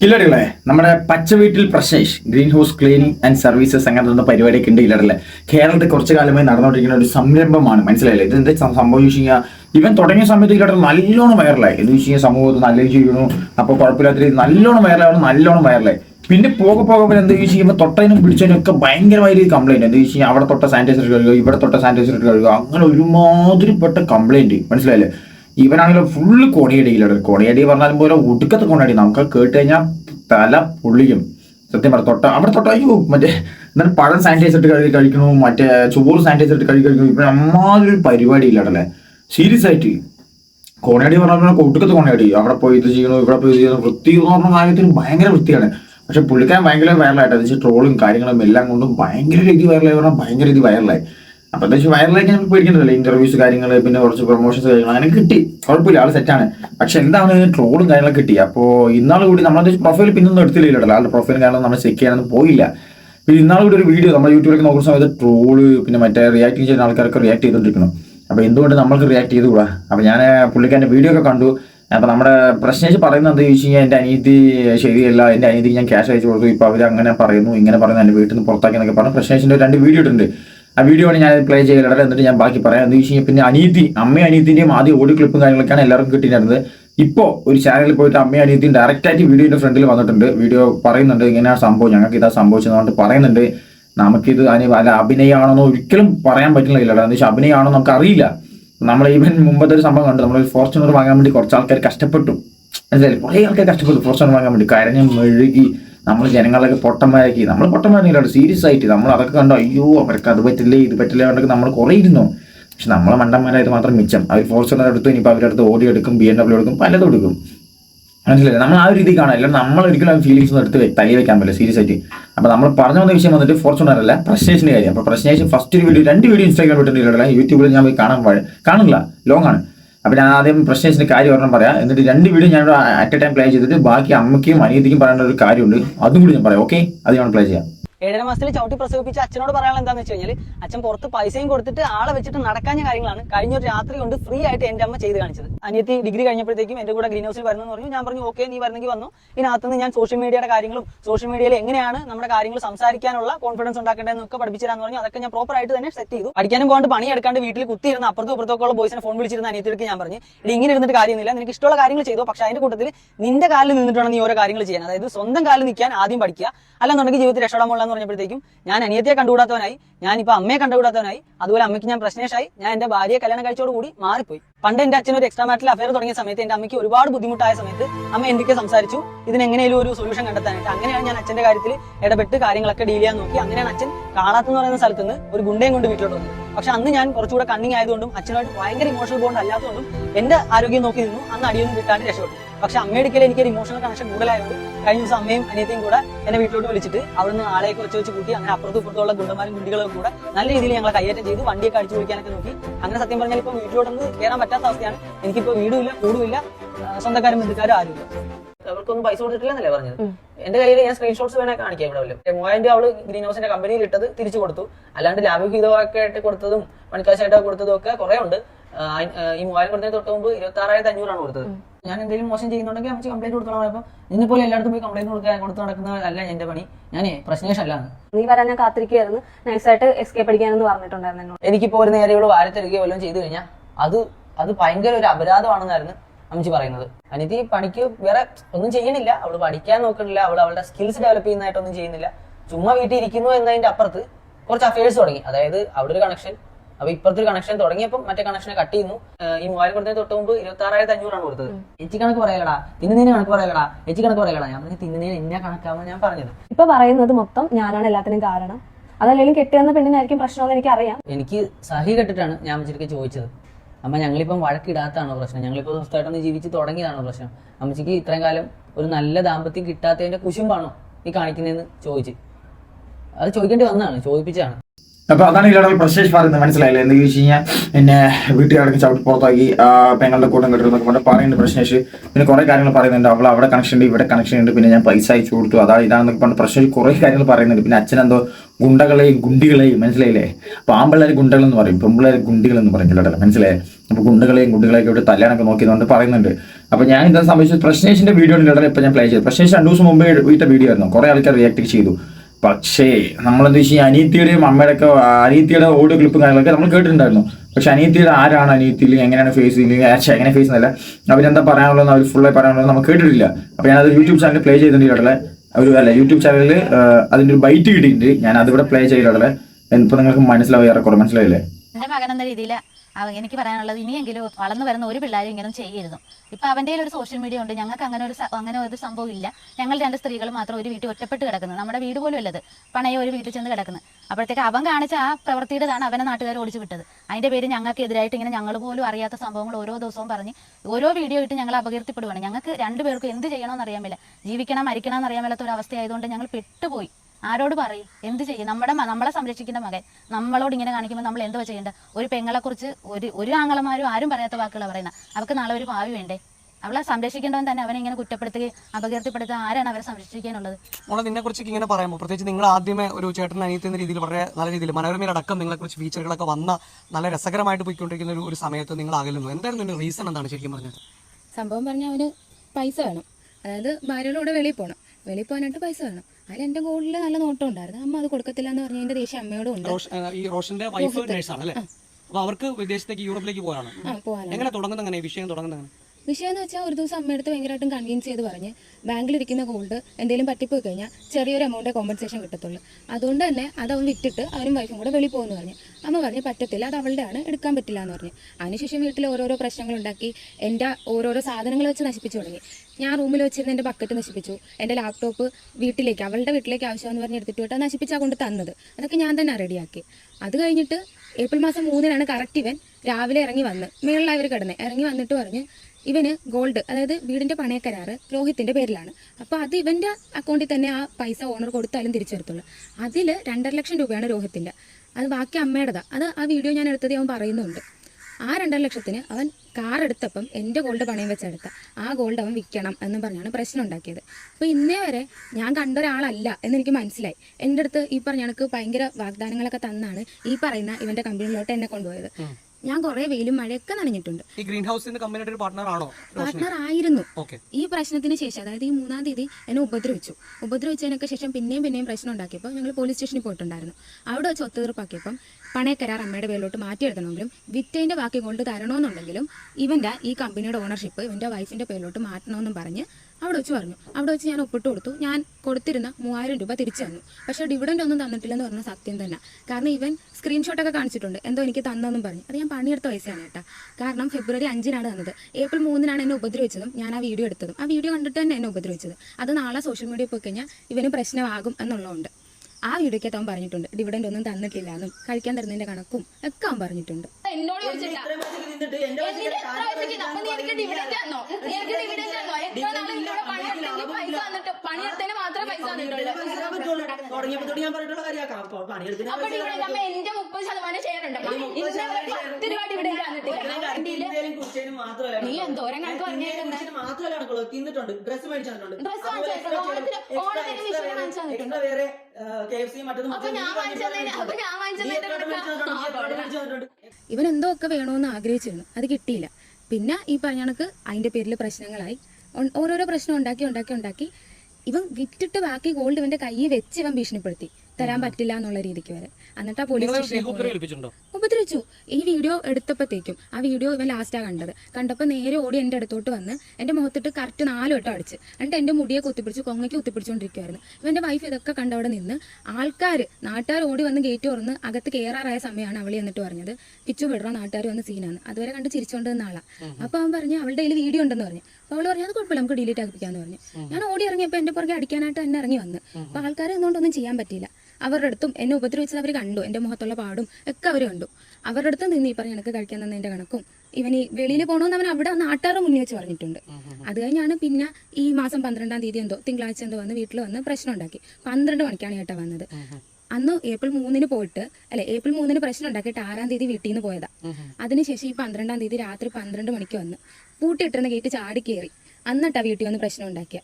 ഇല്ലടികളെ നമ്മുടെ പച്ച വീട്ടിൽ Prashesh green house cleaning and services അങ്ങനത്തെ പരിപാടിയൊക്കെ ഉണ്ട് ഇല്ലടല്ലേ കേരളത്തിൽ കുറച്ചു കാലമായി നടന്നുകൊണ്ടിരിക്കുന്ന ഒരു സംരംഭമാണ് മനസ്സിലായില്ലേ? ഇത് എന്താ സംഭവിക്കുക ഇവൻ തുടങ്ങിയ സമയത്ത് ഇല്ലട നല്ലോണം വൈറലായി എന്ന് വെച്ച് കഴിഞ്ഞാൽ സമൂഹത്തിൽ നല്ല ചെയ്യണു അപ്പോൾ കുഴപ്പമില്ലാത്ത രീതിയിൽ നല്ലോണം വൈറലാവണം നല്ലോണം വൈറലായി പിന്നെ പോകെ പോകെ പിന്നെ എന്താ വെച്ച് കഴിയുമ്പോൾ തൊട്ടതിനും പിടിച്ചതിനും ഒക്കെ ഭയങ്കരമായ രീതി കംപ്ലൈന്റ് എന്താ വെച്ച് കഴിഞ്ഞാൽ അവിടെ തൊട്ട സാനിറ്റൈസർ കഴുകുക ഇവിടെ തൊട്ട സാനിറ്റൈസർ കഴുകുക അങ്ങനെ ഒരുമാതിരിപ്പെട്ട കംപ്ലൈന്റ് മനസ്സിലായില്ലേ? ഇവനാണെങ്കിലും ഫുള്ള് കോണിയടിയിലാണ് കോണിയടി പറഞ്ഞാലും പോലെ ഒടുക്കത്തെ കോണിയടി. നമുക്ക് കേട്ട് കഴിഞ്ഞാൽ തല പൊള്ളിക്കും സത്യം പറ തൊട്ട അവിടെ തൊട്ട അയ്യോ മറ്റേ എന്നാൽ പഴം സാനിറ്റൈസർ ഇട്ട് കഴുകി കഴിക്കണു മറ്റേ ചോറ് സാനിറ്റൈസർ ഇട്ട് കഴുകി കഴിക്കണു ഇപ്പം അമ്മാതിരി പരിപാടി ഇല്ലാടല്ലേ സീരിയസ് ആയിട്ട്. കോണയടി പറഞ്ഞാൽ ഒടുക്കത്തെ കോണയടി. അവിടെ പോയി ഇത് ചെയ്യണു ഇവിടെ പോയി ഇത് ചെയ്യണു വൃത്തി എന്ന് പറഞ്ഞ കാര്യത്തിന് ഭയങ്കര വൃത്തിയാണ്. പക്ഷെ പുള്ളിക്കാരൻ ഭയങ്കര വൈറലായിട്ട് വെച്ചാൽ ട്രോളും കാര്യങ്ങളും എല്ലാം കൊണ്ടും ഭയങ്കര രീതി വൈറലായി പറഞ്ഞാൽ ഭയങ്കര രീതി വൈറലായി അപ്പൊ എന്താ വെച്ചാൽ വൈറലായിട്ട് നമുക്ക് പേടിക്കണ്ടല്ലോ. ഇന്റർവ്യൂസ് കാര്യങ്ങൾ പിന്നെ കുറച്ച് പ്രൊമോഷൻസ് കാര്യങ്ങൾ അങ്ങനെ കിട്ടി. കുഴപ്പമില്ല. ആൾ സെറ്റാണ് പക്ഷെ എന്താണ് ട്രോളും കാര്യങ്ങളൊക്കെ കിട്ടി. അപ്പോൾ ഇന്നാൾ കൂടി നമ്മളെ പ്രൊഫൈൽ പിന്നൊന്നും എടുത്തില്ലല്ലോ. ആളുടെ പ്രൊഫൈലും കാര്യങ്ങളും നമ്മൾ ചെക്ക് ചെയ്യാനൊന്നും പോയില്ല. പിന്നെ ഇന്നാൾ കൂടി ഒരു വീഡിയോ നമ്മൾ യൂട്യൂബിലൊക്കെ നോക്കുന്ന സമയത്ത് ട്രോൾ പിന്നെ മറ്റേ റിയാക്ട് ചെയ്യുന്ന ആൾക്കാർക്ക് റിയാക്ട് ചെയ്തുകൊണ്ടിരിക്കണം അപ്പൊ എന്തുകൊണ്ട് നമ്മൾക്ക് റിയാക്ട് ചെയ്തുകൂടാ? അപ്പൊ ഞാൻ പുള്ളിക്കാരന്റെ വീഡിയോ ഒക്കെ കണ്ടു. അപ്പൊ നമ്മുടെ പ്രശ്നേഷ് പറയുന്നത് എന്താ ചോദിച്ചു കഴിഞ്ഞാൽ എന്റെ അനിയത്തി ശരിയല്ല. എന്റെ അനിയത്തിക്ക് ഞാൻ ക്യാഷ് അയച്ചു കൊടുത്തു. ഇപ്പൊ അവർ അങ്ങനെ പറയുന്നു. ഇങ്ങനെ പറയുന്നു. എന്റെ വീട്ടിൽ നിന്ന് പുറത്താക്കി എന്നൊക്കെ പറഞ്ഞു. പ്രശ്നേഷിന്റെ രണ്ട് വീഡിയോ ഇട്ടുണ്ട് ആ വീഡിയോ ആണ് ഞാൻ പ്ലേ ചെയ്തിട്ട് എന്നിട്ട് ഞാൻ ബാക്കി പറയാം. എന്ന് വെച്ച് കഴിഞ്ഞാൽ പിന്നെ അനീതി അമ്മയും അനീതിന്റെയും ആദ്യം ഓഡിയോ ക്ലിപ്പും കാര്യങ്ങളൊക്കെയാണ് എല്ലാവർക്കും കിട്ടിയിരുന്നത് ഇപ്പോൾ ഒരു ചാനലിൽ പോയിട്ട് അമ്മയും അനീതിയും ഡയറക്റ്റ് ആയിട്ട് വീഡിയോന്റെ ഫ്രണ്ടിൽ വന്നിട്ടുണ്ട്. വീഡിയോ പറയുന്നുണ്ട്. ഇങ്ങനെയാണ് സംഭവം. ഞങ്ങൾക്ക് ഇതാ സംഭവിച്ചതുകൊണ്ട് പറയുന്നുണ്ട്. നമുക്കിത് അനി അല്ല അഭിനയമാണെന്നോ ഒരിക്കലും പറയാൻ പറ്റില്ല എന്താ വെച്ചാൽ അഭിനയമാണോ നമുക്ക് അറിയില്ല നമ്മൾ ഈവൻ മുമ്പത്തെ ഒരു സംഭവം കണ്ടു. നമ്മൾ ഫോർച്യൂണർ വാങ്ങാൻ വേണ്ടി കുറച്ച് ആൾക്കാർ കഷ്ടപ്പെട്ടു. മനസ്സിലായി കുറേ ആൾക്കാർ കഷ്ടപ്പെട്ടു ഫോർച്യൂണർ വാങ്ങാൻ വേണ്ടി. കരഞ്ഞ് മെഴുകി നമ്മൾ ജനങ്ങളൊക്കെ പൊട്ടന്മാരാക്കി. നമ്മൾ പൊട്ടന്മാരെങ്കിലും സീരിയസ് ആയിട്ട്. നമ്മൾ അതൊക്കെ കണ്ടോ അയ്യോ അവർക്ക് അത് പറ്റില്ലേ ഇത് പറ്റില്ലേ എന്നൊക്കെ നമ്മൾ കുറേ ഇരുന്നു പക്ഷെ നമ്മളെ മണ്ടന്മാരായത് മാത്രം മിച്ചം. അവർ ഫോർച്യൂണർ എടുത്തു ഇനിയിപ്പോൾ അടുത്ത് ഓടി എടുക്കും ബി എം ഡബ്ല്യൂ എടുക്കും പലതും എടുക്കും. മനസ്സിലായി നമ്മൾ ആ ഒരു രീതി കാണാം. അല്ലാണ്ട് നമ്മൾ ഒരിക്കലും ഫീലിങ്സ് ഒന്നും എടുത്ത് തലയിൽ തലി വെക്കാൻ പറ്റില്ല സീരിയസ് ആയിട്ട്. അപ്പോൾ നമ്മൾ പറഞ്ഞു വന്ന വിഷയം വന്നിട്ട് ഫോർച്യൂണർ അല്ല പ്രശ്നേഷന്റെ കാര്യം. അപ്പോൾ പ്രശ്നേഷ് ഫസ്റ്റ് ഒരു വീഡിയോ രണ്ട് വീഡിയോ ഇൻസ്റ്റാഗ്രാം വിട്ടിട്ടില്ല യൂട്യൂബിൽ ഞാൻ പോയി കാണാൻ പാടില്ല കാണില്ല ലോങ് ആണ്. അപ്പൊ ഞാൻ ആദ്യം പ്രശ്നേഷിന്റെ കാര്യം ഒരെണ്ണം പറയാം. എന്നിട്ട് രണ്ട് വീഡിയോ ഞാൻ അറ്റ് എ ടൈം പ്ലേ ചെയ്തിട്ട് ബാക്കി അമ്മയ്ക്കും അനിയത്തിക്കും പറയേണ്ട ഒരു കാര്യമുണ്ട്. അതും കൂടി ഞാൻ പറയാം. ഓക്കെ അത് ഞാൻ പ്ലേ ചെയ്യാം. ഏഴര മാസത്തിൽ ചവിട്ടി പ്രസവിപ്പിച്ച അച്ഛനോട് പറയാനുള്ള എന്താന്ന് വെച്ച് കഴിഞ്ഞാൽ അച്ഛൻ പുറത്ത് പൈസയും കൊടുത്തിട്ട് ആളെ വെച്ചിട്ട് നടക്കാഞ്ഞ കാര്യങ്ങളാണ് കഴിഞ്ഞ ഒരു രാത്രി കൊണ്ട് ഫ്രീ ആയിട്ട് എന്റെ അമ്മ ചെയ്ത് കാണിച്ചത്. അനിയത്തി ഡിഗ്രി കഴിഞ്ഞപ്പോഴത്തേക്കും എന്റെ കൂടെ ഗ്രീൻ ഹൗസിൽ വരുന്നെന്ന് പറഞ്ഞു. ഞാൻ പറഞ്ഞു ഓക്കെ നീ വരുന്നെങ്കിൽ വന്നു. ഇതിനകത്തുനിന്ന് ഞാൻ സോഷ്യൽ മീഡിയയുടെ കാര്യങ്ങളും സോഷ്യൽ മീഡിയയിൽ എങ്ങനെയാണ് നമ്മുടെ കാര്യങ്ങൾ സംസാരിക്കാനുള്ള കോൺഫിഡൻസ് ഉണ്ടാക്കേണ്ടതെന്നൊക്കെ പഠിപ്പിച്ചു തരാന്ന് പറഞ്ഞു. അതൊക്കെ ഞാൻ പ്രോപ്പർ ആയിട്ട് തന്നെ സെറ്റ് ചെയ്തു. പഠിക്കാനും പോകാണ്ട് പണി എടുക്കാണ്ട് വീട്ടിൽ കുത്തിയിരുന്ന അപ്പുറത്തും ഇപ്പുറത്തൊക്കെ ഉള്ള ബോയ്സിനെ ഫോൺ വിളിച്ചിരുന്ന അനിയത്തിക്ക് ഞാൻ പറഞ്ഞു ഇത് ഇങ്ങനെ ഇരുന്നിട്ട് കാര്യമൊന്നുമില്ല. നിനക്ക് ഇഷ്ടമുള്ള കാര്യങ്ങൾ ചെയ്തു. പക്ഷേ അതിന്റെ കൂട്ടത്തിൽ നിന്റെ കാലിൽ നിന്നിട്ടാണ് നീ ഓരോ കാര്യങ്ങൾ ചെയ്യാൻ. അതായത് സ്വന്തം കാലിൽ നിൽക്കാൻ ആദ്യം പഠിക്കുക. അല്ലെന്നുണ്ടെങ്കിൽ ജീവിതത്തിൽ രക്ഷപ്പെടാൻ പോകണമെന്ന് പറഞ്ഞപ്പോഴത്തേക്കും ഞാൻ അനിയത്തെ കണ്ടുകൂടാത്തവനായി ഞാൻ ഇപ്പൊ അമ്മയെ കണ്ടുകൂടാത്തവനായി അതുപോലെ അമ്മയ്ക്ക് ഞാൻ പ്രശ്നേഷായി ഞാൻ എന്റെ ഭാര്യയെ കല്യാണം കഴിച്ചോട് കൂടി മാറിപ്പോയി. പണ്ട് എന്റെ അച്ഛൻ ഒരു എക്സ്ട്രാ മാറ്റിൽ അഫയർ തുടങ്ങിയ സമയത്ത് എന്റെ അമ്മയ്ക്ക് ഒരുപാട് ബുദ്ധിമുട്ടായ സമയത്ത് അമ്മ എന്തൊക്കെ സംസാരിച്ചു. ഇതിന് എങ്ങനെയും ഒരു സൊല്യൂഷൻ കണ്ടെത്താനായിട്ട് അങ്ങനെയാണ് ഞാൻ അച്ഛന്റെ കാര്യത്തിൽ ഇടപെട്ട് കാര്യങ്ങളൊക്കെ ഡീൽ ചെയ്യാൻ നോക്കി. അങ്ങനെയാണ് അച്ഛൻ കാണാത്തെന്ന് എന്ന് പറയുന്ന സ്ഥലത്ത് നിന്ന് ഒരു ഗുണ്ടയും കൊണ്ട് വീട്ടിലോട്ട് വന്നത്. പക്ഷെ അന്ന് ഞാൻ കുറച്ചുകൂടെ കണ്ണിങ് ആയതുകൊണ്ടും അച്ഛനായിട്ട് ഭയങ്കര ഇമോഷണൽ ബോണ്ട് അല്ലാത്തതുകൊണ്ടും എന്റെ ആരോഗ്യം നോക്കി നിന്നു. അന്ന് അടിയൊന്നും കിട്ടാണ്ട് രക്ഷപ്പെട്ടു. പക്ഷെ അമ്മയുടെ ഇടയ്ക്കൽ എനിക്ക് ഒരു ഇമോഷണൽ കണക്ഷൻ കൂടുതലായതുകൊണ്ട് കഴിഞ്ഞ ദിവസം അമ്മയും അനിയത്തെയും കൂടെ എന്നെ വീട്ടിലോട്ട് വിളിച്ചിട്ട് അവിടുന്ന് ആളെയൊക്കെ വെച്ച് വെച്ച് കൂട്ടി അങ്ങനെ അപ്പുറത്തും ഇപ്പുറത്തുള്ള ഗുണ്ടന്മാരും കുട്ടികളും കൂടെ നല്ല രീതിയിൽ ഞങ്ങളെ കൈയേറ്റം ചെയ്ത് വണ്ടിയൊക്കെ അടിച്ചു പിടിക്കാനൊക്കെ നോക്കി. അങ്ങനെ സത്യം പറഞ്ഞാൽ ഇപ്പൊ വീട്ടിലോട്ട് കയറാൻ പറ്റാത്ത അവസ്ഥയാണ്. എനിക്കിപ്പോ വീടുമില്ല കൂടുമില്ല സ്വന്തക്കാരും ബന്ധുക്കാരും ആരുമില്ല. അവർക്കൊന്നും പൈസ കൊടുത്തിട്ടില്ലെന്നല്ലേ പറഞ്ഞത്? എന്റെ കയ്യിൽ ഞാൻ സ്ക്രീൻഷോട്ട്സ് വേണേ കാണിക്കാം ഇവിടെ വല്ലതും. മൂവായിരം രൂപ അവൾ ഗ്രീൻ ഹൗസിന്റെ കമ്പനിയിൽ ഇട്ടത് തിരിച്ചു കൊടുത്തു. അല്ലാണ്ട് ലാഭവിഹിതമൊക്കെ ആയിട്ട് കൊടുത്തതും പണിക്കാശായിട്ട് കൊടുത്തതും ഒക്കെ കുറെ ഉണ്ട്. ഈ മൂവായിരം കൊടുത്തതിന് തൊട്ട് മുമ്പ് ഇരുപത്തി ആറായിരത്തി അഞ്ഞൂറാണ് കൊടുത്തത്. ഞാൻ എന്തെങ്കിലും മോശം ചെയ്യുന്നുണ്ടെങ്കിൽ അമ്മച്ചി കംപ്ലൈന്റ് കൊടുത്തോളാം. അപ്പൊ നിന്നെ പോലെ എല്ലായിടത്തും പോയി കംപ്ലൈന്റ് കൊടുക്കാൻ കൊടുത്ത് നടക്കുന്നതല്ല എന്റെ പണി. ഞാനേ പ്രശ്നേഷല്ലാണ് നീ വരാൻ ഞാൻ കാത്തിരിക്കുകയായിരുന്നു നൈസായിട്ട് എസ്കേപ്പ് അടിക്കാനെന്ന് പറഞ്ഞിട്ടുണ്ടായിരുന്നു എന്നോട്. എനിക്കിപ്പോ ഒരു നേരെ ഇവിടെ വാരത്തരികയോ വല്ലതും ചെയ്തു കഴിഞ്ഞാൽ അത് അത് ഭയങ്കര ഒരു അപരാധമാണെന്നായിരുന്നു അമ്മച്ചി പറയുന്നത്. അനിയത്തി പണിക്ക് വേറെ ഒന്നും ചെയ്യണില്ല അവൾ പഠിക്കാൻ നോക്കണില്ല അവൾ അവളുടെ സ്കിൽസ് ഡെവലപ്പ് ചെയ്യുന്നതായിട്ടൊന്നും ചെയ്യുന്നില്ല. ചുമ്മാ വീട്ടിൽ ഇരിക്കുന്നു എന്നതിന്റെ അപ്പുറത്ത് കുറച്ച് അഫയേഴ്സ് തുടങ്ങി. അതായത് അവിടെ ഒരു കണക്ഷൻ അപ്പൊ ഇപ്പുറത്തെ ഒരു കണക്ഷൻ തുടങ്ങിയപ്പോൾ മറ്റേ കണക്ഷൻ കട്ട് ചെയ്യുന്നു. ഈ മൂവായിരം കൊടുത്തതിന് തൊട്ട് മുമ്പ് ഇരുപത്തി ആറായിരത്തി അഞ്ഞൂറാണ് കൊടുത്തത് എച്ചി കണക്ക് പറയലടാ. തിന്നുന്നതിന് കണക്ക് പറയലടാ. എച്ചി കണക്ക് പറയലടാ. ഞാൻ തിന്നുന്നതിന് എന്നെ കണക്കാവുന്ന ഞാൻ പറഞ്ഞത്. ഇപ്പൊ പറയുന്നത് മൊത്തം ഞാനാണ് എല്ലാത്തിനും കാരണം. അതല്ലെങ്കിലും കെട്ടിയെന്ന പെണ്ണിനായിരിക്കും പ്രശ്നമെന്ന് എനിക്കറിയാം. എനിക്ക് സഹി കെട്ടിട്ടാണ് ഞാൻ അമ്മച്ചിക്ക് ചോദിച്ചത്. അമ്മ ഞങ്ങളിപ്പം വഴക്കിടാത്തതാണോ പ്രശ്നം? ഞങ്ങളിപ്പോൾ സ്വസ്ഥമായിട്ടൊന്ന് ജീവിച്ച് തുടങ്ങിയതാണോ പ്രശ്നം? അമ്മച്ചിക്ക് ഇത്രയും കാലം ഒരു നല്ല ദാമ്പത്യം കിട്ടാത്തതിന്റെ കുശുമ്പാണോ ഈ കാണിക്കുന്നതെന്ന് ചോദിച്ച്. അത് ചോദിക്കേണ്ടി വന്നതാണ് ചോദിപ്പിച്ചതാണ്. അപ്പൊ അതാണ് ഇതിലൂടെ പ്രശേഷ് പറയുന്നത്. മനസ്സിലായില്ലേ? എന്ന് ചോദിച്ചു കഴിഞ്ഞാൽ എന്നെ വീട്ടുകാർക്ക് ചവിട്ടി പുറത്താക്കി പെങ്ങളുടെ കൂട്ടം കെട്ടിരുന്നൊക്കെ പറഞ്ഞ് പറയുന്നുണ്ട് പ്രശ്നേഷ് പിന്നെ കുറെ കാര്യങ്ങൾ പറയുന്നുണ്ട്. അവൾ അവിടെ കണക്ഷൻ ഉണ്ട് ഇവിടെ കണക്ഷൻ ഉണ്ട്. പിന്നെ ഞാൻ പൈസ അയച്ചു കൊടുത്തു. അതാ ഇതാണെന്നൊക്കെ പറഞ്ഞ് പ്രശ്നേഷ് കുറെ കാര്യങ്ങൾ പറയുന്നുണ്ട്. പിന്നെ അച്ഛനെന്തോ ഗുണ്ടകളെയും ഗുണ്ടികളെയും മനസ്സിലായില്ലേ? അപ്പൊ ആമ്പിള്ളേർ ഗുണ്ടകൾ എന്ന് പറയും പെമ്പിള്ളേർ ഗുണ്ടികൾ എന്ന് പറയും ചിലടല്ല മനസ്സിലായേ? അപ്പൊ ഗുണ്ടകളെയും ഗുണ്ടികളെയൊക്കെ ഇവിടെ തല്ലാനൊക്കെ നോക്കിയതുകൊണ്ട് പറയുന്നുണ്ട്. അപ്പൊ ഞാൻ എന്താ സംബന്ധിച്ച് പ്രശ്നേഷിന്റെ വീഡിയോ ഇടയിൽ ഇപ്പൊ ഞാൻ പ്ലേ ചെയ്തു പ്രശ്നേഷ് രണ്ടു ദിവസം മുമ്പേ വീട്ട വീഡിയോ ആയിരുന്നു. കുറെ ആൾക്കാർ റിയാക്ട് ചെയ്തു. പക്ഷേ നമ്മളെന്താ വെച്ചാൽ അനീത്തിയുടെയും അമ്മയുടെ ഒക്കെ അനീത്തിയുടെ ഓഡിയോ ക്ലിപ്പും കാര്യങ്ങളൊക്കെ നമ്മൾ കേട്ടിട്ടുണ്ടായിരുന്നു. പക്ഷെ അനിയത്തിയുടെ ആരാണ് അനിയത്തിയിൽ എങ്ങനെയാണ് ഫേസ് ചെയ്യുന്നത് എങ്ങനെ ഫേസ് എന്നല്ല അവരെന്താ പറയാനുള്ളത് അവർ ഫുള്ളായി പറയാനുള്ളത് നമ്മൾ കേട്ടിട്ടില്ല. അപ്പോൾ ഞാനത് യൂട്യൂബ് ചാനൽ പ്ലേ ചെയ്തിട്ടുണ്ട് ഇടലെ ഒരു അല്ല യൂട്യൂബ് ചാനലിൽ അതിന്റെ ഒരു ബൈറ്റ് കിട്ടിയിട്ടുണ്ട്. ഞാൻ അതിവിടെ പ്ലേ ചെയ്തിട്ടുള്ളത് ഇപ്പോൾ നിങ്ങൾക്ക് മനസ്സിലാവും ഏറെക്കുറെ മനസ്സിലായില്ലേ? എനിക്ക് പറയാനുള്ളത് ഇനിയെങ്കിലും വളർന്നു വരുന്ന ഒരു പിള്ളേരും ഇങ്ങനെ ചെയ്യരുതും. ഇപ്പൊ അവന്റെ ഒരു സോഷ്യൽ മീഡിയ ഉണ്ട്. ഞങ്ങൾക്ക് അങ്ങനെ ഒരു അങ്ങനെ ഒരു സംഭവം ഇല്ല. ഞങ്ങൾ രണ്ട് സ്ത്രീകൾ മാത്രം ഒരു വീട്ടിൽ ഒറ്റപ്പെട്ട് കിടക്കുന്നത് നമ്മുടെ വീട് പോലും അല്ലത്. പണയെ ഒരു വീട്ടിൽ ചെന്ന് കിടക്കുന്നത് അപ്പോഴത്തേക്ക് അവൻ കാണിച്ച ആ പ്രവൃത്തിയുടേതാണ് അവനെ നാട്ടുകാർ ഓടിച്ചു വിട്ടത്. അതിന്റെ പേര് ഞങ്ങൾക്ക് എതിരായിട്ട് ഇങ്ങനെ ഞങ്ങൾ പോലും അറിയാത്ത സംഭവങ്ങൾ ഓരോ ദിവസവും പറഞ്ഞ് ഓരോ വീഡിയോ ഇട്ട് ഞങ്ങൾ അപകീർത്തിപ്പെടുവാണ്. ഞങ്ങൾക്ക് രണ്ടുപേർക്കും എന്ത് ചെയ്യണമെന്ന് അറിയാൻ മേല. ജീവിക്കണം മരിക്കണം എന്ന് അറിയാൻ മേലാത്ത ഒരു അവസ്ഥയായതുകൊണ്ട് ഞങ്ങൾ പെട്ടുപോയി. ആരോട് പറയും? എന്ത് ചെയ്യും? നമ്മുടെ നമ്മളെ സംരക്ഷിക്കുന്ന മകൻ. നമ്മളോട് ഇങ്ങനെ കാണിക്കുമ്പോൾ നമ്മൾ എന്തോ ചെയ്യേണ്ടത് ഒരു പെങ്ങളെ കുറിച്ച് ഒരു ഒരു ആങ്ങളമാരും ആരും പറയാത്ത വാക്കുകളാണ് പറയുന്നത് അവർക്ക് നാളെ ഒരു ഭാവി വേണ്ടേ? അവളെ സംരക്ഷിക്കേണ്ടവൻ തന്നെ അവനെ ഇങ്ങനെ കുറ്റപ്പെടുത്തുകയും അപകീർത്തിപ്പെടുത്തുക ആരാണ് അവരെ സംരക്ഷിക്കാനുള്ളത്? മോളെ നിന്നെ കുറിച്ച് ഇങ്ങനെ പറയുമ്പോൾ പ്രത്യേകിച്ച് നിങ്ങൾ ആദ്യമേ ഒരു ചേട്ടൻ അനിയത്തി എന്ന രീതിയിൽ വളരെ നല്ല രീതിയിൽ മനോരമയിലടക്കം നിങ്ങളെ കുറിച്ച് ഫീച്ചറുകളൊക്കെ വന്ന നല്ല രസകരമായിട്ട് പോയിക്കൊണ്ടിരിക്കുന്ന ഒരു ഒരു സമയത്ത് നിങ്ങൾ അകലുന്നു എന്തായിരുന്നു റീസൺ എന്താണ് ശരിക്കും പറഞ്ഞത്? സംഭവം പറഞ്ഞാൽ അവന് പൈസ വേണം. അതായത് ഭാര്യയുടെ കൂടെ വെളിയിൽ പോകണം വെളിയിൽ പോകാനായിട്ട് പൈസ വേണം. അതിൽ എന്റെ ഗോളിൽ നല്ല നോട്ടം ഉണ്ടായിരുന്നു. അമ്മ അത് കൊടുക്കത്തില്ല എന്ന് പറഞ്ഞ എന്റെ ദേഷ്യം അമ്മയോടും ഉണ്ട്. ഈ റോഷന്റെ വൈഫ് നേഴ്സാണ് അല്ലേ അപ്പൊ അവർക്ക് വിദേശത്തേക്ക് യൂറോപ്പിലേക്ക് പോകാനാണ് എങ്ങനെ തുടങ്ങുന്നത് ഈ വിഷയം തുടങ്ങുന്നത് അങ്ങനെ വിഷയം എന്ന് വെച്ചാൽ ഒരു ദിവസം അമ്മയടുത്ത് ഭയങ്കരമായിട്ടും കൺവിൻസ് ചെയ്ത് പറഞ്ഞ് ബാങ്കിലിരിക്കുന്ന ഗോൾഡ് എന്തെങ്കിലും പറ്റിപ്പോയി കഴിഞ്ഞാൽ ചെറിയൊരു എമൗണ്ട് കോമ്പൻസേഷൻ കിട്ടത്തുള്ളൂ. അതുകൊണ്ട് തന്നെ അത് അവൻ വിറ്റിട്ട് അവനും വൈഫും കൂടെ വെളി പോകുമെന്ന് പറഞ്ഞു. അമ്മ പറഞ്ഞ് പറ്റത്തില്ല അത് അവളുടെ ആണ് എടുക്കാൻ പറ്റില്ല എന്ന് പറഞ്ഞു. അതിനുശേഷം വീട്ടിൽ ഓരോരോ പ്രശ്നങ്ങൾ ഉണ്ടാക്കി എന്റെ ഓരോരോ സാധനങ്ങൾ വെച്ച് നശിപ്പിച്ചു തുടങ്ങി. ഞാൻ റൂമിൽ വെച്ചിരുന്ന എന്റെ ബക്കറ്റ് നശിപ്പിച്ചു എന്റെ ലാപ്ടോപ്പ് വീട്ടിലേക്ക് അവളുടെ വീട്ടിലേക്ക് ആവശ്യമെന്ന് പറഞ്ഞ് എടുത്തിട്ട് വിട്ട് നശിപ്പിച്ചാൽ കൊണ്ട് തന്നത്. അതൊക്കെ ഞാൻ തന്നെ റെഡിയാക്കി അത് കഴിഞ്ഞിട്ട് ഏപ്രിൽ മാസം മൂന്നിനാണ് കറക്റ്റ് ഇവൻ രാവിലെ ഇറങ്ങി വന്ന് മേളിലായവർ കിടന്ന് ഇറങ്ങി വന്നിട്ട് പറഞ്ഞ് ഇവന് ഗോൾഡ് അതായത് വീടിന്റെ പണയക്കരാറ് രോഹിത്തിന്റെ പേരിലാണ്. അപ്പോൾ അത് ഇവന്റെ അക്കൗണ്ടിൽ തന്നെ ആ പൈസ ഓണർ കൊടുത്താലും തിരിച്ചു വരത്തുള്ളൂ. അതിൽ രണ്ടര ലക്ഷം രൂപയാണ് രോഹിത്തിന്റെ അത് ബാക്കി അമ്മയുടേതാ. അത് ആ വീഡിയോ ഞാൻ എടുത്തത് അവൻ പറയുന്നുണ്ട്. ആ രണ്ടര ലക്ഷത്തിന് അവൻ കാർ എടുത്തപ്പം എന്റെ ഗോൾഡ് പണയം വെച്ചെടുത്ത ആ ഗോൾഡ് അവൻ വിൽക്കണം എന്ന് പറഞ്ഞാണ് പ്രശ്നം ഉണ്ടാക്കിയത്. അപ്പോൾ ഇന്നേ വരെ ഞാൻ കണ്ട ഒരാളല്ല എന്നെനിക്ക് മനസ്സിലായി. എന്റെ അടുത്ത് ഈ പറഞ്ഞ കണക്ക് ഭയങ്കര വാഗ്ദാനങ്ങളൊക്കെ തന്നാണ് ഈ പറയുന്ന ഇവന്റെ കമ്പനിയിലോട്ട് എന്നെ കൊണ്ടുപോയത്. ഞാൻ കുറെ വെയിലും മഴയൊക്കെ നനഞ്ഞിട്ടുണ്ട്. ഈ ഗ്രീൻ ഹൗസിന്റെ കമ്പനിയുടെ ഒരു പാർട്ണർ ആണോ? പാർട്ട്ണർ ആയിരുന്നു. ഈ പ്രശ്നത്തിന് ശേഷം അതായത് ഈ മൂന്നാം തീയതി എന്നെ ഉപദ്രവിച്ചു. ഉപദ്രവിച്ചതിനൊക്കെ ശേഷം പിന്നെയും പിന്നെയും പ്രശ്നം ഉണ്ടാക്കിയപ്പോൾ ഞങ്ങൾ പോലീസ് സ്റ്റേഷനിൽ പോയിട്ടുണ്ടായിരുന്നു. അവിടെ വെച്ച് ഒത്തുതീർപ്പാക്കിയപ്പം പണയക്കരാർ അമ്മയുടെ പേരിലോട്ട് മാറ്റി എഴുതണമെങ്കിലും വിറ്റേന്റെ ബാക്കി കൊണ്ട് തരണമെന്നുണ്ടെങ്കിലും ഇവന്റെ ഈ കമ്പനിയുടെ ഓണർഷിപ്പ് ഇവന്റെ വൈഫിന്റെ പേരിലോട്ട് മാറ്റണമെന്നും പറഞ്ഞ് അവിടെ വെച്ച് പറഞ്ഞു. അവിടെ വെച്ച് ഞാൻ ഒപ്പിട്ട് കൊടുത്തു. ഞാൻ കൊടുത്തിരുന്ന മൂവായിരം രൂപ തിരിച്ചു തന്നു. പക്ഷെ ഡിവിഡന്റ് ഒന്നും തന്നിട്ടില്ലെന്ന് പറഞ്ഞ സത്യം തന്നെ. കാരണം ഇവൻ സ്ക്രീൻഷോട്ടൊക്കെ കാണിച്ചിട്ടുണ്ട്. എന്തോ എനിക്ക് തന്നെന്നും പറഞ്ഞു. അത് ഞാൻ പണിയെടുത്ത പൈസയാണ് കേട്ടാ. കാരണം ഫെബ്രുവരി അഞ്ചിനാണ് തന്നത്. ഏപ്രിൽ മൂന്നിനാണ് എന്നെ ഉപദ്രവിച്ചതും ഞാൻ ആ വീഡിയോ എടുത്തതും. ആ വീഡിയോ കണ്ടിട്ട് തന്നെ എന്നെ ഉപദ്രവിച്ചത്. അത് നാളെ സോഷ്യൽ മീഡിയ പോയി കഴിഞ്ഞാൽ ഇവന് പ്രശ്നമാകും എന്നുള്ളതുകൊണ്ട് ആ വീഡിയോയ്ക്ക് അവൻ പറഞ്ഞിട്ടുണ്ട് ഡിവിഡന്റ് ഒന്നും തന്നിട്ടില്ല എന്നും കഴിക്കാൻ തരുന്നതിന്റെ കണക്കും ഒക്കെ അവൻ പറഞ്ഞിട്ടുണ്ട്. എന്നോട് ചോദിച്ചിട്ടാ. പണിയെടുത്തതിന് മാത്രമേ പൈസ തുടങ്ങിയപ്പോ ഞാൻ പറഞ്ഞിട്ടുള്ള കാര്യമാക്കാം. അപ്പൊ എന്റെ മുപ്പത് ശതമാനം ഷെയർ പത്ത് രൂപ നീ എന്തോരം കണക്ക് പറഞ്ഞേക്കുന്നത് മാത്രമല്ല നടക്കുള്ളൂ തിന്നിട്ടുണ്ട്. ഡ്രസ് മേടിച്ചു വേറെ ഇവൻ എന്തോ ഒക്കെ വേണമെന്ന് ആഗ്രഹിച്ചിരുന്നു. അത് കിട്ടിയില്ല. പിന്നെ ഈ പറഞ്ഞ കണക്ക് അതിന്റെ പേരിൽ പ്രശ്നങ്ങളായി. ഓരോരോ പ്രശ്നം ഉണ്ടാക്കി ഉണ്ടാക്കി ഉണ്ടാക്കി. ഇവൻ വിറ്റിട്ട് ബാക്കി ഗോൾഡ് ഇവന്റെ കയ്യിൽ വെച്ച് ഇവൻ ഭീഷണിപ്പെടുത്തി. തരാൻ പറ്റില്ല എന്നുള്ള രീതിക്ക് വരെ. എന്നിട്ട് ആ പോലീസ് സ്റ്റേഷനിൽ ഉപദ്രവിച്ചു. ഈ വീഡിയോ എടുത്തപ്പോഴത്തേക്കും ആ വീഡിയോ ഇവൻ ലാസ്റ്റാ കണ്ടത്. കണ്ടപ്പോൾ നേരെ ഓടി എന്റെ അടുത്തോട്ട് വന്ന് എന്റെ മുഖത്തിട്ട് കറക്റ്റ് നാല് വട്ടം അടിച്ച്. എന്നിട്ട് എന്റെ മുടിയെ കുത്തിപ്പിടിച്ച് കൊങ്ങയ്ക്ക് കുത്തിപ്പിടിച്ചുകൊണ്ടിരിക്കുവായിരുന്നു ഇവന്റെ വൈഫ് ഇതൊക്കെ കണ്ടവിടെ നിന്ന് ആൾക്കാർ നാട്ടുകാർ ഓടി വന്ന് ഗേറ്റ് തുറന്ന് അകത്ത് കയറാറായ സമയമാണ് അവളി എന്നിട്ട് പറഞ്ഞത്. പിച്ചു വിടറ നാട്ടുകാർ വന്ന് സീനാണ് അതുവരെ കണ്ട് ചിരിച്ചുകൊണ്ട് നിന്ന ആളാ. അപ്പോൾ അവൻ പറഞ്ഞു അവളുടെ കയ്യിൽ വീഡിയോ ഉണ്ടെന്ന് പറഞ്ഞു. അപ്പോൾ അവൾ പറഞ്ഞു അത് കുഴപ്പമില്ല നമുക്ക് ഡിലീറ്റ് ആക്കിപ്പിക്കാന്ന് പറഞ്ഞു. ഞാൻ ഓടി ഇറങ്ങിയപ്പോൾ എന്റെ പുറകെ അടിക്കാനായിട്ട് തന്നെ ഇറങ്ങി വന്ന്. അപ്പോൾ ആൾക്കാരെ ഒന്നുകൊണ്ടൊന്നും ചെയ്യാൻ പറ്റിയില്ല. അവരുടെ അടുത്തും എന്നെ ഉപദ്രവിച്ചത് അവർ കണ്ടു. എന്റെ മുഖത്തുള്ള പാടും ഒക്കെ അവർ കണ്ടു. അവരുടെ അടുത്ത് നിന്ന് ഈ പറഞ്ഞ എനിക്ക് കഴിക്കാൻ തന്നതിന്റെ കണക്കും. ഇവൻ ഈ വെളിയിൽ പോകണമെന്ന് അവൻ അവിടെ നാട്ടുകാരുടെ മുന്നിൽ വെച്ച് പറഞ്ഞിട്ടുണ്ട്. അത് കഴിഞ്ഞാണ് പിന്നെ ഈ മാസം പന്ത്രണ്ടാം തീയതി എന്തോ തിങ്കളാഴ്ച എന്തോ വന്ന് വീട്ടിൽ വന്ന് പ്രശ്നം ഉണ്ടാക്കി. പന്ത്രണ്ട് മണിക്കാണ് ചേട്ടാ വന്നത്. അന്ന് ഏപ്രിൽ മൂന്നിന് പോയിട്ട് അല്ലെ ഏപ്രിൽ മൂന്നിന് പ്രശ്നം ഉണ്ടാക്കിയിട്ട് ആറാം തീയതി വീട്ടിൽ നിന്ന് പോയതാ. അതിനുശേഷം ഈ പന്ത്രണ്ടാം തീയതി രാത്രി പന്ത്രണ്ട് മണിക്ക് വന്ന്. പൂട്ടിയിട്ടിരുന്ന ഗേറ്റ് ചാടി കയറി. എന്നിട്ടാ വീട്ടിൽ വന്ന് പ്രശ്നം ഉണ്ടാക്കിയ.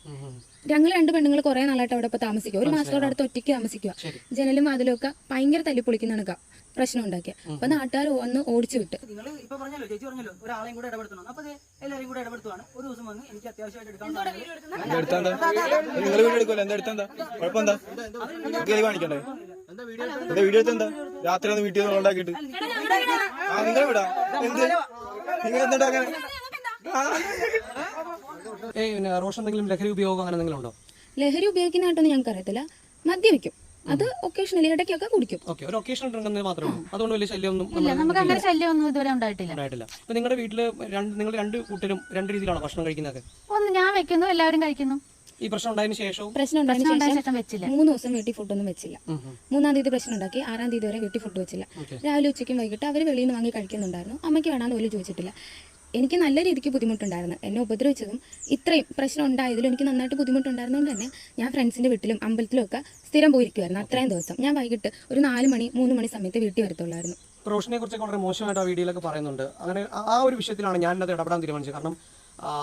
ഞങ്ങൾ രണ്ട് പെണ്ണുങ്ങൾ കുറെ നാളായിട്ട് അവിടെ ഇപ്പൊ താമസിക്കുക ഒരു മാസത്തോടെ അടുത്ത് ഒറ്റയ്ക്ക് താമസിക്കുക ജനലും അതിലും ഒക്കെ ഭയങ്കര തല്ലി പൊളിക്കുന്നതാണ് പ്രശ്നം ഉണ്ടാക്കിയ. അപ്പൊ നാട്ടുകാർ ഒന്ന് ഓടിച്ചു വിട്ട്. നിങ്ങൾ ഇപ്പൊ പറഞ്ഞല്ലോ ചേച്ചി പറഞ്ഞല്ലോ ഒരാളെയും കൂടെ ഇടപെടുത്തണം. അപ്പൊ ദേ എല്ലാവരും കൂടെ ഇടപെടുത്തുവാണ്. ഒരു ദിവസം വന്ന് എനിക്ക് അത്യാവശ്യമായിട്ട് എടുക്കാൻ നിങ്ങൾ വീഡിയോ എന്താ എടുത്തെന്താ കുഴപ്പമെന്താ? കേളി കാണിക്കണ്ടേ? എന്താ വീഡിയോ എടുത്തെന്താ രാത്രി ഒന്ന് വീട്ടിൽ നിന്ന് ഉണ്ടാക്കിയിട്ട്. നിങ്ങൾ വിടാ. എന്ത്? നിങ്ങൾ എന്താ റോഷൻ എന്തെങ്കിലും ലഹരി ഉപയോഗം അങ്ങനെ എന്തെങ്കിലും ഉണ്ടോ? ലഹരി ഉപയോഗിക്കുന്നതായിട്ടൊന്നും ഞങ്ങൾക്ക് അറിയത്തില്ല. മദ്യപിക്കും അത് ഒക്കേഷണലി ഇടയ്ക്കൊക്കെ കുടിക്കും. ഓക്കെ ഒരു ഒക്കേഷൻ ഉണ്ടെന്ന് മാത്രമേ ഉള്ളൂ. അതുകൊണ്ട് വലിയ ശല്യമൊന്നും ഇല്ല നമുക്ക് അങ്ങനെ ശല്യമൊന്നും ഇതുവരെ ഉണ്ടായിട്ടില്ല. ഉണ്ടായിട്ടില്ല. അപ്പൊ നിങ്ങളുടെ വീട്ടിൽ രണ്ട് നിങ്ങൾ രണ്ട് കൂട്ടരും രണ്ട് രീതിയിലാണോ ഭക്ഷണം കഴിക്കുന്നത്? ഒന്ന് ഞാൻ വെക്കുന്നു എല്ലാവരും കഴിക്കുന്നു. ഈ പ്രശ്നം ഉണ്ടായതിനു ശേഷവും? പ്രശ്നം ഉണ്ടായതിനു ശേഷം ശേഷം വെച്ചില്ല. മൂന്ന് ദിവസം വീട്ടിൽ ഫുഡൊന്നും വെച്ചില്ല. മൂന്നാം തീയതി പ്രശ്നം ഉണ്ടാക്കി ആറാം തീയതി വരെ വീട്ടിൽ ഫുഡ് വെച്ചില്ല. രാവിലെ ഉച്ചയ്ക്കും വൈകിട്ട് അവർ വെളിയിൽ നിന്ന് വാങ്ങി കഴിക്കുന്നുണ്ടായിരുന്നു. അമ്മയ്ക്ക് വേണമെന്ന് പോലും ചോദിച്ചിട്ടില്ല. എനിക്ക് നല്ല രീതിക്ക് ബുദ്ധിമുട്ടുണ്ടായിരുന്നു. എന്നെ ഉപദ്രവിച്ചതും ഇത്രയും പ്രശ്നം ഉണ്ടായതിലും എനിക്ക് നന്നായിട്ട് ബുദ്ധിമുട്ടുണ്ടായിരുന്നതുകൊണ്ട് തന്നെ ഞാൻ ഫ്രണ്ട്സിന്റെ വീട്ടിലും അമ്പലത്തിലും ഒക്കെ സ്ഥിരം പോയിരിക്കുമായിരുന്നു അത്രയും ദിവസം. ഞാൻ വൈകിട്ട് ഒരു നാല് മണി മൂന്ന് മണി സമയത്ത് വീട്ടിൽ വരത്തുള്ളായിരുന്നു. റോഷനെ കുറിച്ചൊക്കെ വളരെ മോശമായിട്ട് ആ വീഡിയോയിലൊക്കെ പറയുന്നുണ്ട്. അങ്ങനെ ആ- ഒരു വിഷയത്തിലാണ് ഞാൻ അത് ഇടപെടാൻ തീരുമാനിച്ചത്. കാരണം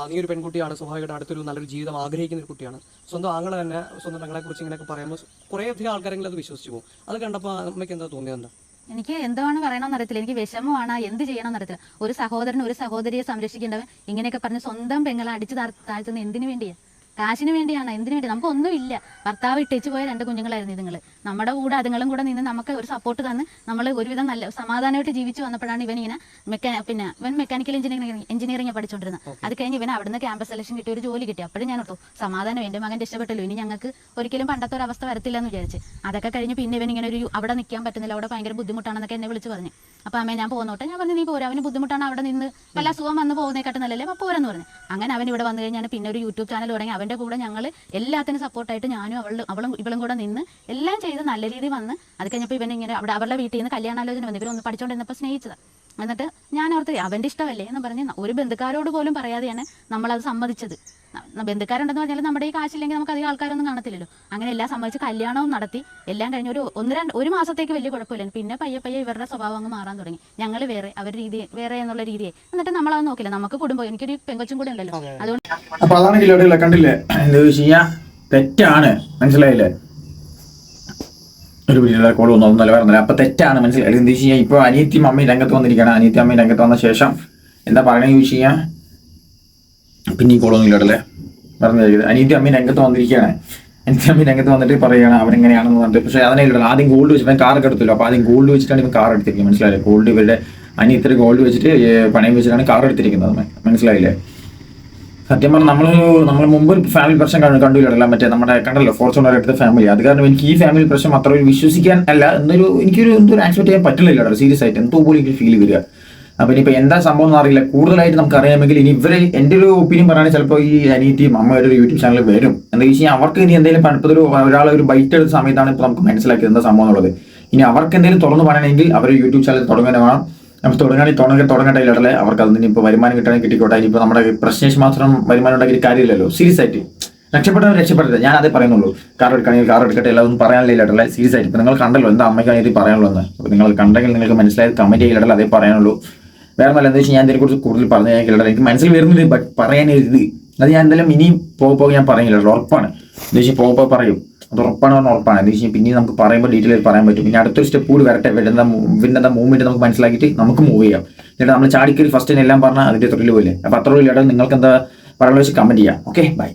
നീ ഒരു പെൺകുട്ടിയാണ് സ്വാഭാവികമായിട്ട് അടുത്തൊരു നല്ലൊരു ജീവിതം ആഗ്രഹിക്കുന്ന ഒരു കുട്ടിയാണ്. സ്വന്തം ആങ്ങളെ തന്നെ സ്വന്തം പെങ്ങളെ കുറിച്ച് ഇങ്ങനെയൊക്കെ പറയുമ്പോൾ കുറേ അധികം ആൾക്കാരെങ്കിലും അത് വിശ്വസിച്ചു പോകും. അത് കണ്ടപ്പോൾ അമ്മയ്ക്ക് എന്താ തോന്നിയത് എന്താ? എനിക്ക് എന്താണ് പറയണമെന്ന് അറിയത്തില്ല. എനിക്ക് വിഷമമാണ് എന്ത് ചെയ്യണമെന്ന് അറിയത്തില്ല. ഒരു സഹോദരൻ ഒരു സഹോദരിയെ സംരക്ഷിക്കേണ്ടവൻ ഇങ്ങനെയൊക്കെ പറഞ്ഞ് സ്വന്തം പെങ്ങളെ അടിച്ചു താഴ്- താഴ്ത്തുന്ന എന്തിനു വേണ്ടിയാ? കാശിന് വേണ്ടിയാണ്? എന്തിനു വേണ്ടി? നമുക്കൊന്നും ഇല്ല ഭർത്താവ് ഇട്ടിച്ചു പോയ രണ്ട് കുഞ്ഞുങ്ങളായിരുന്നു ഇതുങ്ങൾ നമ്മുടെ കൂടെ അതുങ്ങളും കൂടെ നിന്ന് നമുക്ക് ഒരു സപ്പോർട്ട് തന്ന് നമ്മൾ ഒരുവിധം നല്ല സമാധാനമായിട്ട് ജീവിച്ചു വന്നപ്പോഴാണ് ഇവൻ ഇങ്ങനെ മെക്കാ പിന്നെ ഇവൻ മെക്കാനിക്കൽ എഞ്ചിനീയറിംഗ് എഞ്ചിനീയറിംഗ് പഠിച്ചുകൊണ്ടിരുന്നത് അത് കഴിഞ്ഞ് ഇവൻ അവിടുന്ന് ക്യാമ്പസ് സെലക്ഷൻ കിട്ടിയ ഒരു ജോലി കിട്ടി. അപ്പോഴും ഞാൻ ഓർത്തു സമാധാനം എന്റെ മകൻ രക്ഷപ്പെട്ടല്ലോ. ഇനി ഞങ്ങൾക്ക് ഒരിക്കലും പണ്ടത്തെ ഒരു അവസ്ഥ വരത്തില്ല എന്ന് വിചാരിച്ച്. അതൊക്കെ കഴിഞ്ഞ് പിന്നെ ഇവൻ ഇങ്ങനെ ഒരു അവിടെ നിൽക്കാൻ പറ്റുന്നില്ല അവിടെ ഭയങ്കര ബുദ്ധിമുട്ടാണെന്നൊക്കെ എന്നെ വിളിച്ച് പറഞ്ഞു. അപ്പൊ അമ്മേ ഞാൻ പോന്നോട്ടെ. ഞാൻ പറഞ്ഞു നീ പോരാ. അവന് ബുദ്ധിമുട്ടാണ് അവിടെ നിന്ന് വല്ല അസുഖം വന്ന് പോകുന്നേക്കാട്ടും നല്ലല്ലേ അപ്പൊ പോരെന്ന് പറഞ്ഞു. അങ്ങനെ അവൻ ഇവിടെ വന്നു കഴിഞ്ഞാൽ പിന്നെ ഒരു യൂട്യൂബ് ചാനൽ തുടങ്ങി. അവന്റെ കൂടെ ഞങ്ങൾ എല്ലാത്തിനും സപ്പോർട്ടായിട്ട് ഞാനും അവളും അവളും ഇവളും കൂടെ നിന്ന് എല്ലാം ചെയ്ത് നല്ല രീതിയിൽ വന്ന് അത് കഴിഞ്ഞപ്പോൾ ഇവൻ ഇങ്ങനെ അവിടെ അവരുടെ വീട്ടിൽ നിന്ന് കല്യാണാലോചന വന്നു. ഇവരൊന്ന് പഠിച്ചുകൊണ്ടിരുന്നപ്പോൾ സ്നേഹിച്ചത്. എന്നിട്ട് ഞാൻ ഓർത്ത് അവന്റെ ഇഷ്ടമല്ലേ? എന്ന് പറഞ്ഞ് ഒരു ബന്ധുക്കാരോട് പോലും പറയാതെയാണ് നമ്മളത് സമ്മതിച്ചത്. ബന്ധുക്കാരുണ്ടെന്ന് പറഞ്ഞാൽ നമ്മുടെ ഈ കാശില്ലെങ്കിൽ നമുക്ക് അധികം ആൾക്കാരൊന്നും കാണത്തില്ലല്ലോ. അങ്ങനെ എല്ലാം സമ്മതിച്ച് കല്യാണവും നടത്തി. എല്ലാം കഴിഞ്ഞ് ഒരു ഒന്ന് രണ്ട് ഒരു മാസത്തേക്ക് വലിയ കുഴപ്പമില്ല പിന്നെ പയ്യെ പയ്യെ ഇവരുടെ സ്വഭാവം അങ്ങ് മാറാൻ തുടങ്ങി. ഞങ്ങൾ വേറെ അവർ രീതി വേറെ എന്നുള്ള രീതിയെ എന്നിട്ട് നമ്മളത് നോക്കില്ല. നമുക്ക് കുടുംബം എനിക്കൊരു പെങ്കൊച്ചും കൂടെ ഉണ്ടല്ലോ. അതുകൊണ്ട് അപ്പൊ കണ്ടില്ലേ? എന്താ തെറ്റാണ്. മനസ്സിലായില്ലേ? ഒരു വീട്ടിലെ കോൾ ഒന്നും ഒന്നും തരാം അപ്പൊ തെറ്റാണ് മനസ്സിലായി? എന്ത് വെച്ച് കഴിഞ്ഞാൽ ഇപ്പൊ അനിയത്തിയും അമ്മയും രംഗത്ത് വന്നിരിക്കുകയാണ്. അനിയത്തി അമ്മയും രംഗത്ത് വന്ന ശേഷം എന്താ പറയുന്നത് ചോദിച്ചു കഴിഞ്ഞാൽ പിന്നെ ഈ കോളൊന്നും ഇല്ലാടല്ലേ പറഞ്ഞു അനിയത്തി അമ്മയും രംഗത്ത് വന്നിരിക്കുകയാണ്. അനിയത്തി അമ്മയും രംഗത്ത് വന്നിട്ട് പറയുകയാണ് അവരെങ്ങനെയാണെന്ന് പറഞ്ഞിട്ട്. പക്ഷേ അതിനെ ആദ്യം ഗോൾഡ് വെച്ചിട്ട് കാർ എടുത്തില്ല. അപ്പൊ ആദ്യം ഗോൾഡ് വെച്ചിട്ടാണ് ഇപ്പം കാർ എടുത്തിരിക്കുന്നത്. മനസ്സിലായില്ലേ? ഗോൾഡ് ഇവരുടെ അനിയത്തിരി ഗോൾഡ് വെച്ചിട്ട് പണയം വെച്ചിട്ടാണ് കാർ എടുത്തിരിക്കുന്നത്. മനസ്സിലായില്ലേ? സത്യം പറഞ്ഞാൽ നമ്മൾ നമ്മൾ മുമ്പ് ഒരു ഫാമിലി പ്രശ്നം കണ്ടു കണ്ടില്ല മറ്റേ നമ്മുടെ കണ്ടല്ലോ ഫോർച്യൂണർ എടുത്ത ഫാമിലി അത് കാരണം എനിക്ക് ഈ ഫാമിലി പ്രശ്നം അത്ര ഒരു വിശ്വസിക്കാൻ അല്ല എന്നൊരു എനിക്കൊരു എന്തോ ആക്സെപ്റ്റ് ചെയ്യാൻ പറ്റില്ല സീരിയസ് ആയിട്ട്. എന്തോ പോലും എനിക്ക് ഫീൽ വരിക. അപ്പൊ ഇനിയിപ്പോ എന്താ സംഭവം എന്ന് അറിയില്ല. കൂടുതലായിട്ട് നമുക്ക് അറിയാമെങ്കിൽ ഇനി ഇവരെ എന്റെ ഒരു ഒപ്പീനിയൻ പറയുകയാണെങ്കിൽ ചിലപ്പോൾ ഈ അനിയത്തിയും അമ്മയുടെ ഒരു യൂട്യൂബ് ചാനൽ വരും. എന്താ വെച്ച് കഴിഞ്ഞാൽ അവർക്ക് ഇനി എന്തെങ്കിലും പണിപ്പത് ഒരു ഒരാളെ ഒരു ബൈറ്റ് എടുത്ത സമയത്താണ് ഇപ്പൊ നമുക്ക് മനസ്സിലാക്കിയത് എന്താ സംഭവം എന്നുള്ളത്. ഇനി അവർക്ക് എന്തെങ്കിലും തുറന്നു പറയണമെങ്കിൽ അവർ യൂട്യൂബ് ചാനൽ തുടങ്ങാൻ വേണം നമ്മൾ തുടങ്ങാണെങ്കിൽ തുടങ്ങി തുടങ്ങട്ടെ ഇല്ലടല്ലേ അവർക്ക് അതിന് ഇപ്പോൾ വരുമാനം കിട്ടണമെങ്കിൽ കിട്ടിക്കോട്ടെ. ഇനിയിപ്പോൾ നമ്മുടെ പ്രശ്നേഷ് മാത്രം വരുമാനം ഉണ്ടാക്കി കാര്യമില്ലല്ലോ. സീരിയസ് ആയിട്ട്. രക്ഷപ്പെട്ടവർ രക്ഷപ്പെട്ടില്ല ഞാൻ അതേ പറയുന്നുള്ളൂ. കാർ എടുക്കണമെങ്കിൽ കാർ എടുക്കട്ടെ എല്ലാം ഒന്നും പറയാനില്ല സീരിയസ് ആയിട്ട്. ഇപ്പോൾ നിങ്ങൾ കണ്ടല്ലോ എന്താ അമ്മയ്ക്കാണ് ഇത് പറയാനുള്ളൂ എന്ന് അപ്പോൾ നിങ്ങൾ കണ്ടെങ്കിൽ നിങ്ങൾക്ക് മനസ്സിലായത് കമന്റ് ചെയ്യില്ലടല്ലേ അതേ പറയാനുള്ളൂ. വേറെ നല്ല എന്താ വെച്ചാൽ ഞാൻ ഇതിനെക്കുറിച്ച് കൂടുതൽ പറഞ്ഞു ഞാൻ കഴിഞ്ഞാൽ എനിക്ക് മനസ്സിൽ വരുന്നില്ല ബട്ട് പറയാനൊരു ഇത് അത് ഞാൻ എന്തായാലും ഇനിയും പോകുമ്പോൾ പോകെ ഞാൻ പറയുന്നില്ല ഉറപ്പാണ്. എന്താ വെച്ചാൽ പോകുമ്പോൾ പോകെ പറയും. ഉറപ്പാണ്. പറഞ്ഞാൽ ഉറപ്പാണ് എന്ന് വെച്ചാൽ പിന്നെ നമുക്ക് പറയുമ്പോൾ ഡീറ്റെയിൽ ആയിട്ട് പറയാൻ പറ്റും. പിന്നെ അടുത്തൊരു സ്റ്റെപ്പ് കൂടി വരട്ടെ. വരുന്ന വിടുന്ന മൂവ്മെന്റ് നമുക്ക് മനസ്സിലാക്കിയിട്ട് നമുക്ക് മൂവ് ചെയ്യാം. എന്നിട്ട് നമ്മൾ ചാടിക്കറി ഫസ്റ്റ് എല്ലാം പറഞ്ഞാൽ അതിന്റെ തൊഴിൽ പോലെ. അപ്പോൾ അത്ര ഇല്ലാതെ നിങ്ങൾക്ക് എന്താ പറയുന്നത് വെച്ച് കമന്റ് ചെയ്യാം. Okay bye